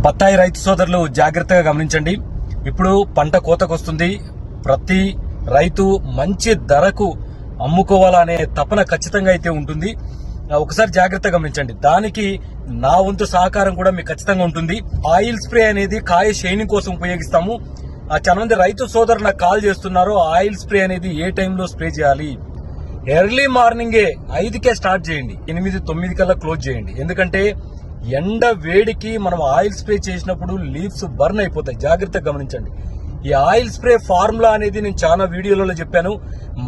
బత్తాయి రైతు సోదరులు జాగ్రత్తగా గమనించండి. ఇప్పుడు పంట కోతకొస్తుంది. ప్రతి రైతు మంచి ధరకు అమ్ముకోవాలనే తపన ఖచ్చితంగా అయితే ఉంటుంది. ఒకసారి జాగ్రత్తగా గమనించండి. దానికి నా వంతు సహకారం కూడా మీకు ఖచ్చితంగా ఉంటుంది. ఆయిల్ స్ప్రే అనేది కాయ షైనింగ్ కోసం ఉపయోగిస్తాము. చాలా మంది రైతు సోదరులు నాకు కాల్ చేస్తున్నారు. ఆయిల్ స్ప్రే అనేది ఏ టైంలో స్ప్రే చేయాలి? ఎర్లీ మార్నింగే ఐదుకే స్టార్ట్ చేయండి. ఎనిమిది తొమ్మిది కల్లా క్లోజ్ చేయండి. ఎందుకంటే ఎండ వేడికి మనం ఆయిల్ స్ప్రే చేసినప్పుడు లీవ్స్ బర్న్ అయిపోతాయి. జాగ్రత్తగా గమనించండి. ఈ ఆయిల్ స్ప్రే ఫార్ములా అనేది నేను చాలా వీడియోలలో చెప్పాను.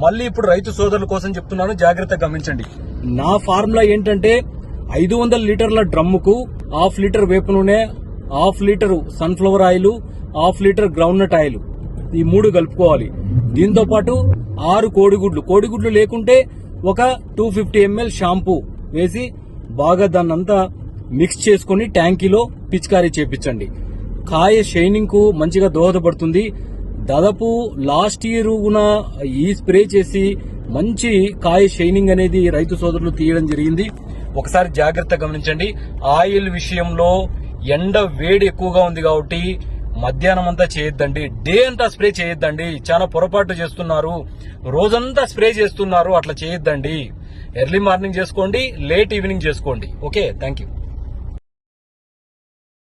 మళ్ళీ ఇప్పుడు రైతు సోదరుల కోసం చెప్తున్నాను. జాగ్రత్తగా గమనించండి. నా ఫార్ములా ఏంటంటే ఐదు వందల లీటర్ల డ్రమ్ముకు హాఫ్ లీటర్ వేప నూనె half litre sunflower oil half litre groundnut oil ఈ మూడు కలుపుకోవాలి. దీంతో పాటు ఆరు కోడిగుడ్లు. కోడిగుడ్లు లేకుంటే ఒక టూ ఫిఫ్టీ ఎంఎల్ షాంపూ వేసి బాగా దాన్నంతా మిక్స్ చేసుకుని ట్యాంకీలో పిచికారీ చేపించండి. కాయ షైనింగ్కు మంచిగా దోహదపడుతుంది. దాదాపు లాస్ట్ ఇయర్ ఈ స్ప్రే చేసి మంచి కాయ షైనింగ్ అనేది రైతు సోదరులు తీయడం జరిగింది. ఒకసారి జాగ్రత్త గమనించండి. ఆయిల్ విషయంలో ఎండ వేడి ఎక్కువగా ఉంది కాబట్టి మధ్యాహ్నం అంతా చేయొద్దండి. డే అంతా స్ప్రే చేయొద్దండి. చాలా పొరపాటు చేస్తున్నారు. రోజంతా స్ప్రే చేస్తున్నారు. అట్లా చేయొద్దండి. ఎర్లీ మార్నింగ్ చేసుకోండి లేట్ ఈవినింగ్ చేసుకోండి. Okay thank you